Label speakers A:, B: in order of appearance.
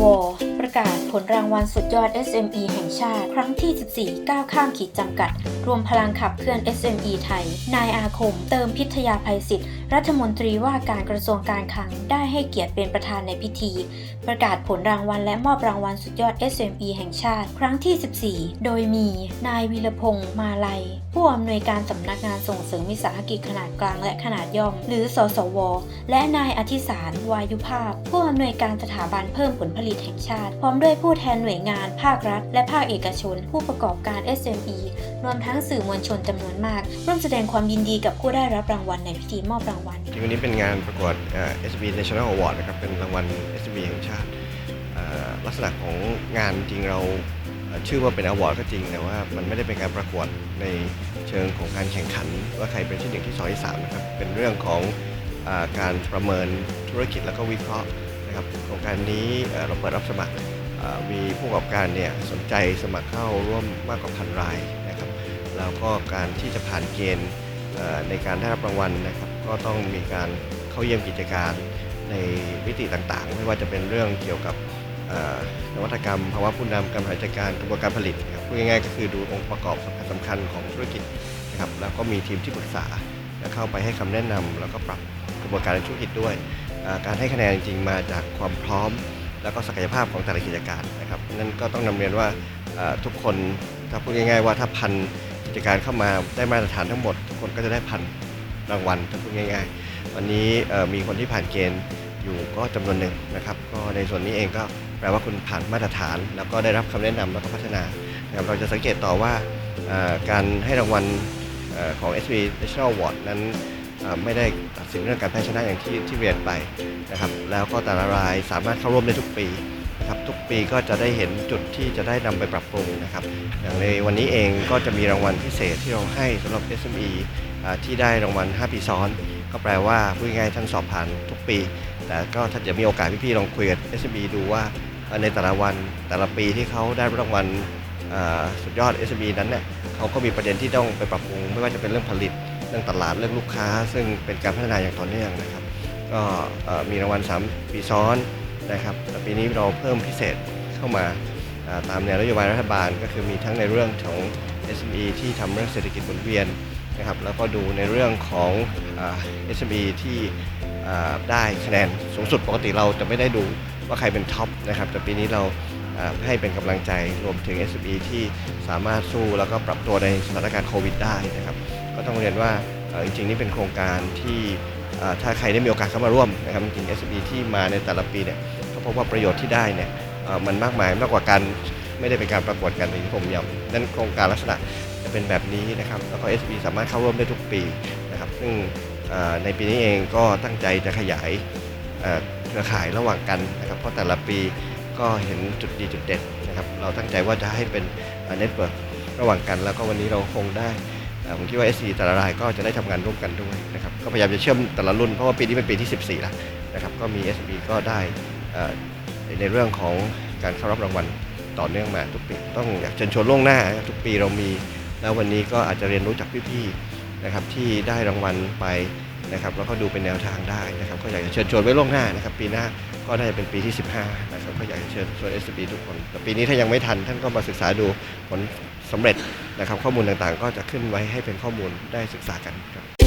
A: ว ประกาศผลรางวัลสุดยอด SME แห่งชาติ ครั้งที่ 14 ก้าวข้ามขีดจำกัด รวมพลังขับเคลื่อน SME ไทย นายอาคม เติมพิทยาภัยศิษย์รัฐมนตรีว่าการกระทรวงการคลัง ได้ให้เกียรติเป็นประธานในพิธี ประกาศผลรางวัลและมอบรางวัลสุดยอด SME แห่งชาติ ครั้งที่ 14 โดยมี นายวีรพงษ์มาลัย ผู้อำนวยการสำนักงานส่งเสริมวิสาหกิจขนาดกลางและขนาดย่อม หรือ สสว และนายอธิสารวายุภาพ ผู้อำนวยการสถาบันเพิ่มผลผลิตแห่งชาติพร้อมด้วยผู้แทนหน่วยงาน ภาครัฐ และภาคเอกชน ผู้ประกอบการ SME รวมทั้งสื่อมวลชนจำนวนมาก ร่วมแสดงความยินดีกับผู้ได้รับรางวัลในพิธีมอบรางวัล
B: จริงวันนี้เป็นงานประกวดเอ่อ SB National Award นะครับเป็นรางวัล SB แห่งชาติลักษณะของงานจริงเราชื่อว่าเป็นอวอร์ดก็จริงแต่ว่ามันไม่ได้เป็นการประกวดในเชิงของการแข่งขัน ว่าใครเป็นที่หนึ่งที่สองที่สามนะครับเป็นเรื่องของอการประเมินธุรกิจแล้วก็วิเคราะห์นะครับโครงการนี้เราเปิดรับสมัคร มีผู้ประกอบการเนี่ยสนใจสมัครเข้าร่วมมากกว่าพันรายนะครับแล้วก็การที่จะผ่านเกณฑ์ในการได้รับรางวัลนะครับก็ต้องมีการเข้าเยี่ยมกิจการในมิติต่างๆ ไม่ว่าจะเป็นเรื่องเกี่ยวกับนวัตกรรมภาวะผู้นำการบริหารจัดการกระบวนการผลิตนะครับพูดง่ายๆก็คือดูองค์ประกอบสำคัญสำคัญของธุรกิจนะครับแล้วก็มีทีมที่ปรึกษาและเข้าไปให้คำแนะนำแล้วก็ปรับกระบวนการธุรกิจด้วย การให้คะแนนจริงๆมาจากความพร้อม แล้วก็ศักยภาพของแต่ละกิจการนะครับนั่นก็ต้องนำเรียนว่าทุกคนถ้าพูดง่ายๆว่าถ้าพันกิจการเข้ามาได้มาตรฐานทั้งหมด ทุกคนก็จะได้พันรางวัลถ้าพูดง่าย ๆ วันนี้มีคนที่ผ่านเกณฑ์อยู่ก็จำนวนหนึ่งนะครับ ก็ในส่วนนี้เองก็แปลว่าคุณผ่านมาตรฐาน แล้วก็ได้รับคำแนะนำแล้วก็พัฒนานะครับเราจะสังเกตต่อว่าการให้รางวัลเอ่อของ SB National Award นั้น ไม่ได้ตัดสินเรื่องการแพ้ชนะอย่างที่ที่เรียนไปนะครับ แล้วก็แต่ละรายสามารถเข้าร่วมได้ทุกปีนะครับทุกปีก็จะได้เห็นจุดที่จะได้นำไปปรับปรุงนะครับ อย่างในวันนี้เองก็จะมีรางวัลพิเศษที่เราให้สำหรับ SME ที่ได้รางวัล 5 ปีซ้อน ก็แปลว่าพูดง่ายๆท่านสอบผ่านทุกปี แต่ก็ถ้าจะมีโอกาสพี่ๆลองคุยกับ SME ดูว่าในแต่ละวันแต่ละปีที่เขาได้รางวัลสุดยอด SME นั้นเนี่ยเขาก็มีประเด็นที่ต้องไปปรับปรุง ไม่ว่าจะเป็นเรื่องผลิต เรื่องตลาดเรื่องลูกค้า ซึ่งเป็นการพัฒนาอย่างต่อเนื่องนะครับ ก็มีรางวัล 3 ปีซ้อนนะครับแต่ปีนี้เราเพิ่มพิเศษเข้ามาตามแนวนโยบายรัฐบาล ก็คือมีทั้งในเรื่องของ SME ที่ทำเรื่องเศรษฐกิจหมุนเวียนนะครับแล้วก็ดูในเรื่องของอ SME ที่อ่ได้คะแนนสูงสุดปกติเราจะไม่ได้ดูว่าใครเป็นท็อปนะครับแต่ปีนี้เราให้เป็นกำลังใจรวมถึง SME ที่สามารถสู้แล้วก็ปรับตัวในสถานการณ์โควิดได้นะครับ ก็ต้องเรียนว่าจริงๆ นี่เป็นโครงการที่ถ้าใครได้มีโอกาสเข้ามาร่วมนะครับจริงๆ SME ที่มาในแต่ละปีเนี่ยก็พบว่าประโยชน์ที่ได้เนี่ยมันมากมายมากกว่าการไม่ได้เป็นการประกวดกันอย่างที่ผมย้ำนั่นโครงการลักษณะจะเป็นแบบนี้นะครับแล้วก็ SB สามารถเข้าร่วมได้ทุกปีนะครับซึ่งในปีนี้เองก็ตั้งใจจะขยายเครือข่ายระหว่างกันนะครับเพราะแต่ละปีก็เห็นจุดดีจุดเด่นนะครับเราตั้งใจว่าจะให้เป็นเน็ตเวิร์กระหว่างกันแล้วก็วันนี้เราคงได้ ผมคิดว่า SC แต่ละรายก็จะได้ทำงานร่วมกันด้วยนะครับก็พยายามจะเชื่อมแต่ละรุ่นเพราะว่าปีนี้เป็นปีที่ 14แล้วนะครับก็มี SB ก็ได้ในเรื่องของการเข้ารับรางวัลต่อเนื่องมาทุกปีต้องอยากเชิญชวนล่วงหน้า ทุกปีเรามีแล้ววันนี้ก็อาจจะเรียนรู้จากพี่ๆนะครับที่ได้รางวัลไป นะครับแล้วก็ดูเป็นแนวทางได้นะครับก็อยากจะเชิญชวนไว้ล่วงหน้านะครับปีหน้าก็น่าจะเป็นปีที่ 15นะครับก็อยากจะเชิญชวน s อ b ทุกคนแต่ปีนี้ถ้ายังไม่ทันท่านก็มาศึกษาดูผลสำเร็จนะครับข้อมูลต่างๆ ก็จะขึ้นไว้ให้เป็นข้อมูลได้ศึกษากันครับ